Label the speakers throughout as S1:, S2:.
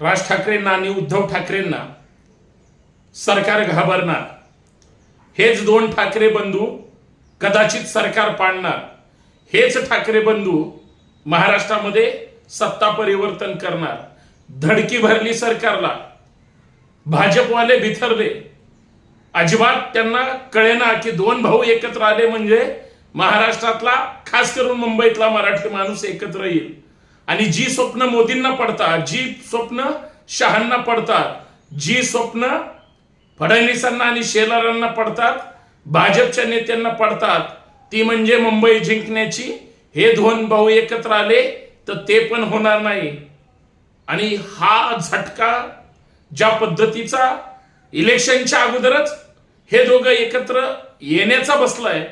S1: राज ठाकरेंना आणि उद्धव ठाकरेंना सरकार घाबरणार. हेच दोन ठाकरे बंधू कदाचित सरकार पाडणार. हेच ठाकरे बंधू महाराष्ट्रामध्ये सत्ता परिवर्तन करणार. धडकी भरली सरकारला. भाजपवाले बिथरले. अजिबात त्यांना कळेना की दोन भाऊ एकत्र आले म्हणजे महाराष्ट्रातला खास करून मुंबईतला मराठी माणूस एकत्र येईल. आणि जी स्वप्न मोदींना पडतात जी स्वप्न शहांना पडतात जी स्वप्न फडणवीसांना आणि शेलारांना पडतात भाजपच्या नेत्यांना पडतात ती म्हणजे मुंबई जिंकण्याची हे दोन भाऊ एकत्र आले तर ते पण होणार नाही. आणि हा झटका ज्या पद्धतीचा इलेक्शनच्या अगोदरच हे दोघं एकत्र येण्याचा बसलाय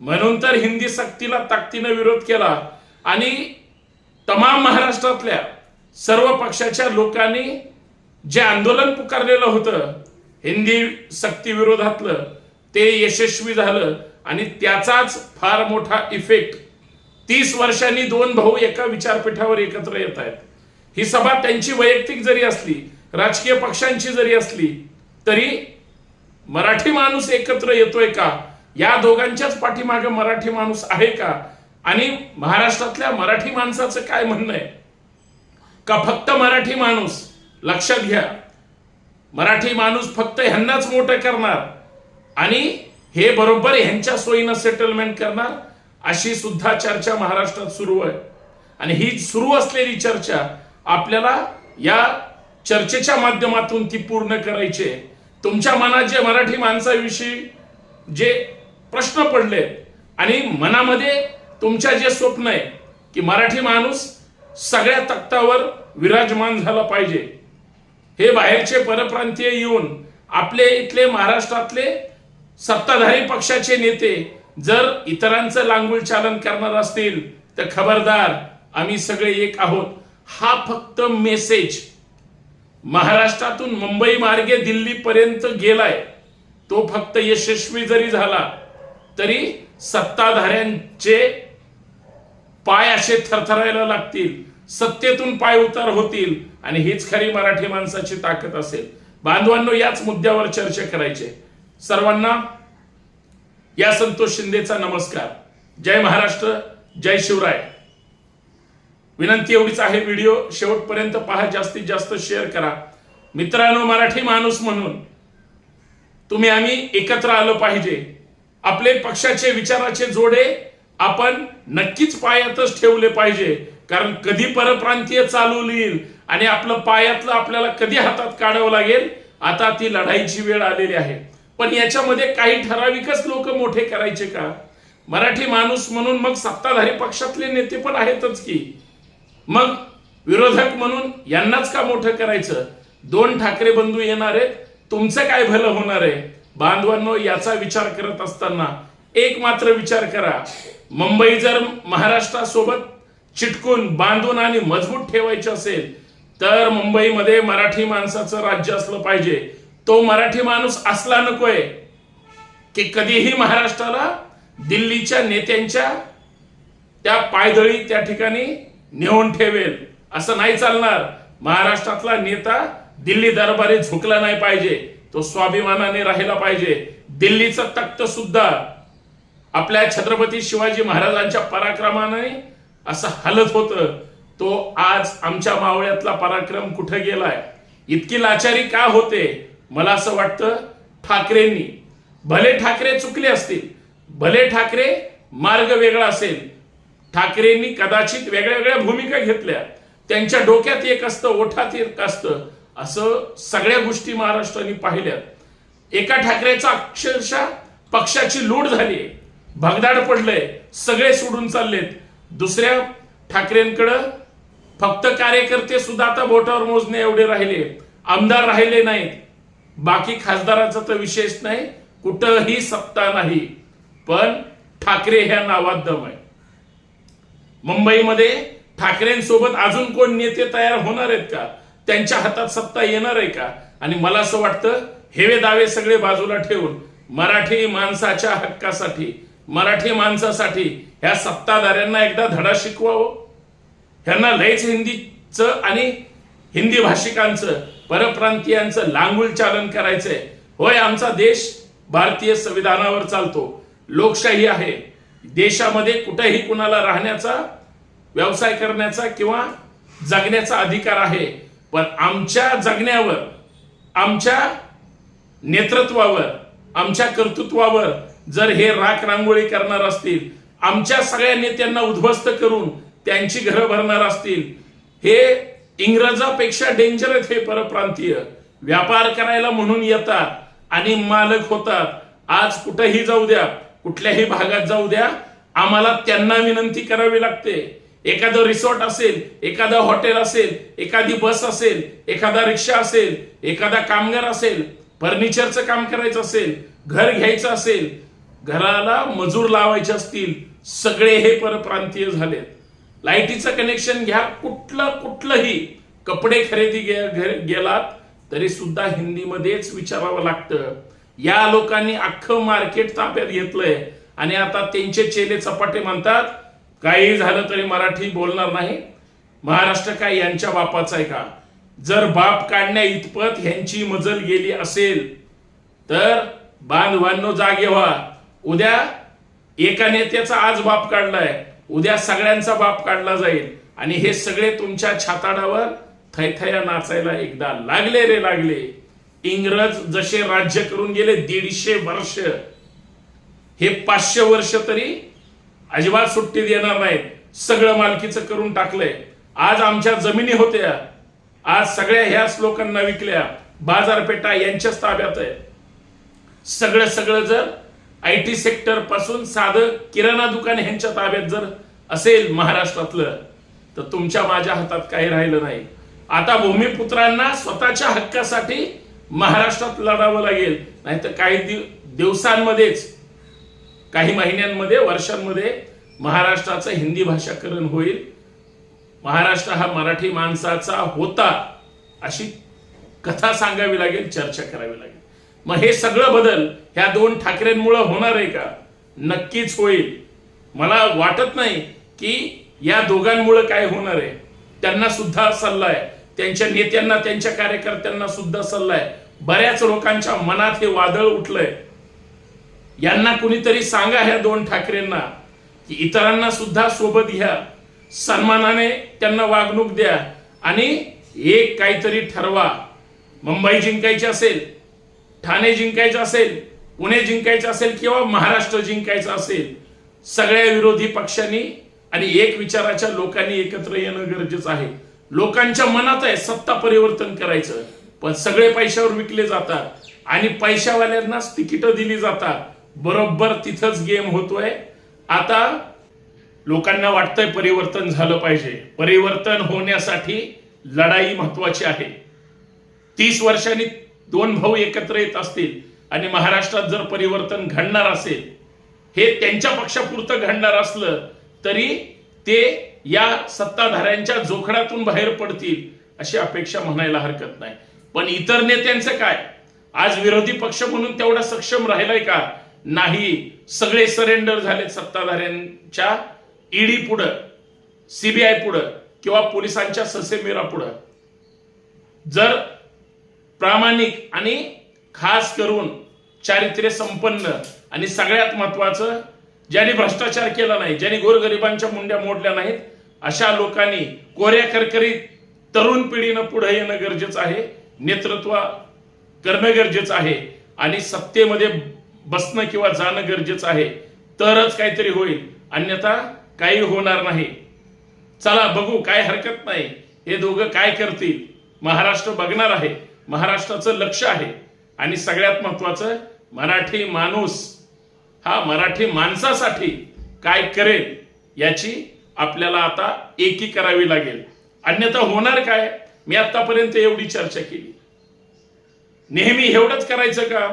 S1: म्हणून तर हिंदी सक्तीला ताकदीनं विरोध केला. आणि तमाम महाराष्ट्रातल्या सर्व पक्षाच्या लोकांनी जे आंदोलन पुकारलेलं होतं हिंदी सक्ती विरोधातलं ते यशस्वी झालं आणि त्याचाच फार मोठा इफेक्ट तीस वर्षांनी दोन भाऊ एका विचारपीठावर एकत्र येत आहेत. ही सभा त्यांची वैयक्तिक जरी असली राजकीय पक्षांची जरी असली तरी मराठी माणूस एकत्र येतोय का? या दोघांच्याच पाठीमागे मराठी माणूस आहे का? आणि महाराष्ट्रातल्या मराठी माणसाचं काय म्हणणं आहे? का फक्त मराठी माणूस? लक्षात घ्या. मराठी माणूस फक्त ह्यांनाच मोठं करणार आणि हे बरोबर ह्यांच्या सोयीनं सेटलमेंट करणार अशी सुद्धा चर्चा महाराष्ट्रात सुरू आहे. आणि ही सुरू असलेली चर्चा आपल्याला या चर्चेच्या माध्यमातून ती पूर्ण करायची आहे. तुमच्या मनात जे मराठी माणसाविषयी जे प्रश्न पडले आणि मनामध्ये तुमच्या जे स्वप्न आहे की मराठी माणूस सगळ्या तक्तावर विराजमान झाला पाहिजे. हे बाहेरचे परप्रांतीय येऊन आपले इथले महाराष्ट्रातले सत्ताधारी पक्षाचे नेते जर इतरांचं लांगुल चालन करणार असतील तर खबरदार आम्ही सगळे एक आहोत. हा फक्त मेसेज. महाराष्ट्रातून मुंबई मार्गे दिल्लीपर्यंत गेलाय तो फक्त यशस्वी जरी झाला तरी सत्ताधाऱ्यांचे पाय असे थरथरायला लागतील. सत्तेतून पाय उतार होतील. आणि हीच खरी मराठी माणसाची ताकद असेल. बांधवांनो याच मुद्द्यावर चर्चा करायचे सर्वांना या संतोष शिंदेचा नमस्कार. जय महाराष्ट्र जय शिवराय. विनंती एवढीच आहे व्हिडिओ शेवटपर्यंत पहा जास्तीत जास्त शेअर करा. मित्रांनो मराठी माणूस म्हणून तुम्ही आम्ही एकत्र आलो पाहिजे. आपले पक्षाचे विचाराचे जोडे आपण नक्कीच पायातच ठेवले पाहिजे. कारण कधी परप्रांतीय चालू येईल आणि आपलं पायातलं आपल्याला कधी हातात काढावं लागेल आता ती लढाईची वेळ आलेली आहे. पण याच्यामध्ये काही ठराविकच लोक मोठे करायचे का? मराठी माणूस म्हणून मग सत्ताधारी पक्षातले नेते पण आहेतच की. मग विरोधक म्हणून यांनाच का मोठं करायचं? दोन ठाकरे बंधू येणार आहेत तुमचं काय भलं होणार आहे? बांधवांनो याचा विचार करत असताना एक मात्र विचार करा. मुंबई जर महाराष्ट्रासोबत चिटकून बांधून आणि मजबूत ठेवायची असेल तर मुंबईमध्ये मराठी माणसाचं राज्य असलं पाहिजे. तो मराठी माणूस असला नकोय की कधीही महाराष्ट्राला दिल्लीच्या नेत्यांच्या त्या पायदळी त्या ठिकाणी नेऊन ठेवेल. असं नाही चालणार. महाराष्ट्रातला नेता दिल्ली दरबारी झुकला नाही पाहिजे. तो स्वाभिमानाने राहिला पाहिजे. दिल्लीचं तख्त सुद्धा आपल्या छत्रपती शिवाजी महाराजांच्या पराक्रमाने असं हलत होतं. तो आज आमच्या मावळ्यातला पराक्रम कुठं गेलाय? इतकी लाचारी का होते? मला असं वाटतं ठाकरेंनी. भले ठाकरे चुकले असतील भले ठाकरे मार्ग वेगळा असेल ठाकरेंनी कदाचित वेगळ्या वेगळ्या भूमिका घेतल्या. त्यांच्या डोक्यात एक असतं ओठात एक असतं. असं सगळ्या गोष्टी महाराष्ट्राने पाहिल्यात. एका ठाकरेचा अक्षरशः पक्षाची लूट झाली भगदाड पडलंय. सगळे सोडून चाललेत. दुसऱ्या ठाकरेंकडं फक्त कार्यकर्ते सुद्धा आता बोटावर मोजणे एवढे राहिले. आमदार राहिले नाहीत. बाकी खासदाराचा तर विशेष नाही. कुठंही सत्ता नाही. पण ठाकरे ह्या नावात दम आहे. मुंबईमध्ये ठाकरेंसोबत अजून कोण नेते तयार होणार आहेत का? त्यांच्या हातात सत्ता येणार आहे का? आणि मला असं वाटतं हेवे दावे सगळे बाजूला ठेवून मराठी माणसाच्या हक्कासाठी मराठी माणसासाठी ह्या सत्ताधाऱ्यांना एकदा धडा शिकवावं. ह्यांना लयच हिंदीचं आणि हिंदी भाषिकांचं परप्रांतीयांचं लांगुल चालन करायचंय. होय आमचा देश भारतीय संविधानावर चालतो. लोकशाही आहे. देशामध्ये कुठेही कुणाला राहण्याचा व्यवसाय करण्याचा किंवा जगण्याचा अधिकार आहे. पण आमच्या जगण्यावर आमच्या नेतृत्वावर आमच्या कर्तृत्वावर जर हे राख रांगोळी करणार असतील आमच्या सगळ्या नेत्यांना उद्ध्वस्त करून त्यांची घरं भरणार असतील हे इंग्रजापेक्षा डेंजर आहेत हे परप्रांतीय. व्यापार करायला म्हणून येतात आणि मालक होतात. आज कुठेही जाऊ द्या कुठल्याही भागात जाऊ द्या आम्हाला त्यांना विनंती करावी लागते. एखादं रिसॉर्ट असेल एखादं हॉटेल असेल एखादी बस असेल एखादा रिक्षा असेल एखादा कामगार असेल फर्निचरचं काम करायचं असेल घर घ्यायचं असेल घराला मजूर लावायचे असतील सगळे हे परप्रांतीय झालेत. लाईटीचं कनेक्शन घ्या कुठलं कुठलंही कपडे खरेदी गेलात तरी सुद्धा हिंदीमध्येच विचारावं लागतं. या लोकांनी अख्खं मार्केट ताब्यात घेतलंय आणि आता त्यांचे चेले चपाटे म्हणतात काही झालं तरी मराठी बोलणार नाही. महाराष्ट्र काय यांच्या बापाचा आहे का? जर बाप काढण्या इतपत ह्यांची मजल गेली असेल तर बांधवांनो जागे व्हा. उद्या एका नेत्याचा आज बाप काढलाय उद्या सगळ्यांचा बाप काढला जाईल. आणि हे सगळे तुमच्या छाताडावर थैथया नाचायला एकदा लागले रे लागले. इंग्रज जसे राज्य करून गेले दीडशे वर्ष. हे पाचशे वर्ष तरी अजिबात सुट्टी देणार नाहीत. सगळं मालकीचं करून टाकलंय. आज आमच्या जमिनी होत्या. आज सगळ्या ह्याच लोकांना विकल्या. बाजारपेठा यांच्याच ताब्यात आहे. सगळं सगळं जर आय टी सेक्टरपासून साधं किराणा दुकान ह्यांच्या ताब्यात जर असेल महाराष्ट्रातलं तर तुमच्या माझ्या हातात काही राहिलं नाही. आता भूमिपुत्रांना स्वतःच्या हक्कासाठी महाराष्ट्रात लढावं लागेल. नाहीतर काही दिवसांमध्येच काही महिन्यांमध्ये वर्षांमध्ये महाराष्ट्राचं हिंदी भाषाकरण होईल. महाराष्ट्र हा मराठी माणसाचा होता अशी कथा सांगावी लागेल चर्चा करावी लागेल. मग हे सगळं बदल ह्या दोन ठाकरेंमुळं होणार आहे का? नक्कीच होईल. मला वाटत नाही की या दोघांमुळं काय होणार आहे. त्यांना सुद्धा सल्ला आहे. त्यांच्या नेत्यांना त्यांच्या कार्यकर्त्यांना सुद्धा सल्ला आहे. बऱ्याच लोकांच्या मनात हे वादळ उठलंय. यांना कुणीतरी सांगा ह्या दोन ठाकरेंना की इतरांना सुद्धा सोबत घ्या. सन्मानाने त्यांना वागणूक द्या. आणि एक काहीतरी ठरवा. मुंबई जिंकायची असेल ठाणे जिंकायचं असेल पुणे जिंकायचं असेल किंवा महाराष्ट्र जिंकायचं असेल सगळ्या विरोधी पक्षांनी आणि एक विचाराच्या लोकांनी एकत्र येणं गरजेचं आहे. लोकांच्या मनात आहे सत्ता परिवर्तन करायचं. पण सगळे पैशावर विकले जातात आणि पैशावाल्यांनाच तिकीटं दिली जातात. बरोबर तिथंच गेम होतोय. आता लोकांना वाटतंय परिवर्तन झालं पाहिजे. परिवर्तन होण्यासाठी लढाई महत्वाची आहे. तीस वर्षांनी दोन भाऊ एकत्र येत असतील आणि महाराष्ट्रात जर परिवर्तन घडणार असेल हे त्यांच्या पक्षापुरतं घडणार असलं तरी ते या सत्ताधाऱ्यांच्या जोखडातून बाहेर पडतील अशी अपेक्षा म्हणायला हरकत नाही. पण इतर नेत्यांचं काय? आज विरोधी पक्ष म्हणून तेवढा सक्षम राहिलाय का? नाही. सगळे सरेंडर झाले सत्ताधाऱ्यांच्या ईडी पुढं सीबीआय पुढं किंवा पोलिसांच्या ससेमिरा पुढं. जर प्रामाणिक आणि खास करून चारित्र्य संपन्न आणि सगळ्यात महत्वाचं ज्यांनी भ्रष्टाचार केला नाही ज्यांनी गोरगरिबांच्या मुंड्या मोडल्या नाहीत अशा लोकांनी कोऱ्या करकरीत तरुण पिढीनं पुढे येणं गरजेचं आहे नेतृत्व करणं गरजेचं आहे आणि सत्तेमध्ये बसणं किंवा जाणं गरजेचं आहे तरच काहीतरी होईल. अन्यथा काही होणार नाही. चला बघू काय हरकत नाही. हे दोघं काय करतील? महाराष्ट्र बघणार आहे. महाराष्ट्राचं लक्ष आहे. आणि सगळ्यात महत्वाचं मराठी माणूस हा मराठी माणसासाठी काय करेल याची आपल्याला आता एकी करावी लागेल. अन्यथा होणार काय? मी आतापर्यंत एवढी चर्चा केली. नेहमी एवढंच करायचं का?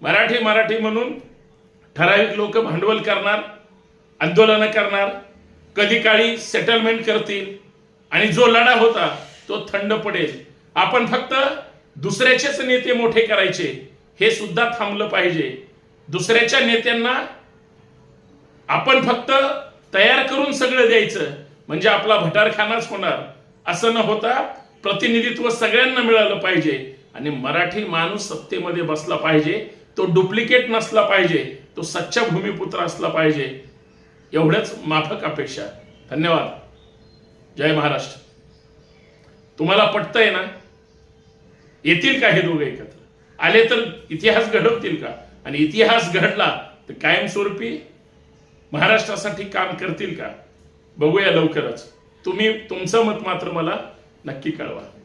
S1: मराठी मराठी म्हणून ठराविक लोक भांडवल करणार आंदोलनं करणार कधी काळी सेटलमेंट करतील आणि जो लढा होता तो थंड पडेल. आपण फक्त दुसऱ्याचेच नेते मोठे करायचे हे सुद्धा थांबलं पाहिजे. दुसऱ्याच्या नेत्यांना आपण फक्त तयार करून सगळं द्यायचं म्हणजे आपला भटारखानाच होणार. असं न होता प्रतिनिधित्व सगळ्यांना मिळालं पाहिजे. आणि मराठी माणूस सत्तेमध्ये बसला पाहिजे तो डुप्लिकेट नसला पाहिजे तो सच्चा भूमिपुत्र असला पाहिजे. एवढंच माफक अपेक्षा. धन्यवाद. जय महाराष्ट्र. तुम्हाला पटतंय ना? येतील का हे दोघं एकत्र? आले तर इतिहास घडवतील का? आणि इतिहास घडला तर कायमस्वरूपी महाराष्ट्रासाठी काम करतील का? बघूया लवकरच. तुम्ही तुमचं मत मात्र मला नक्की कळवा.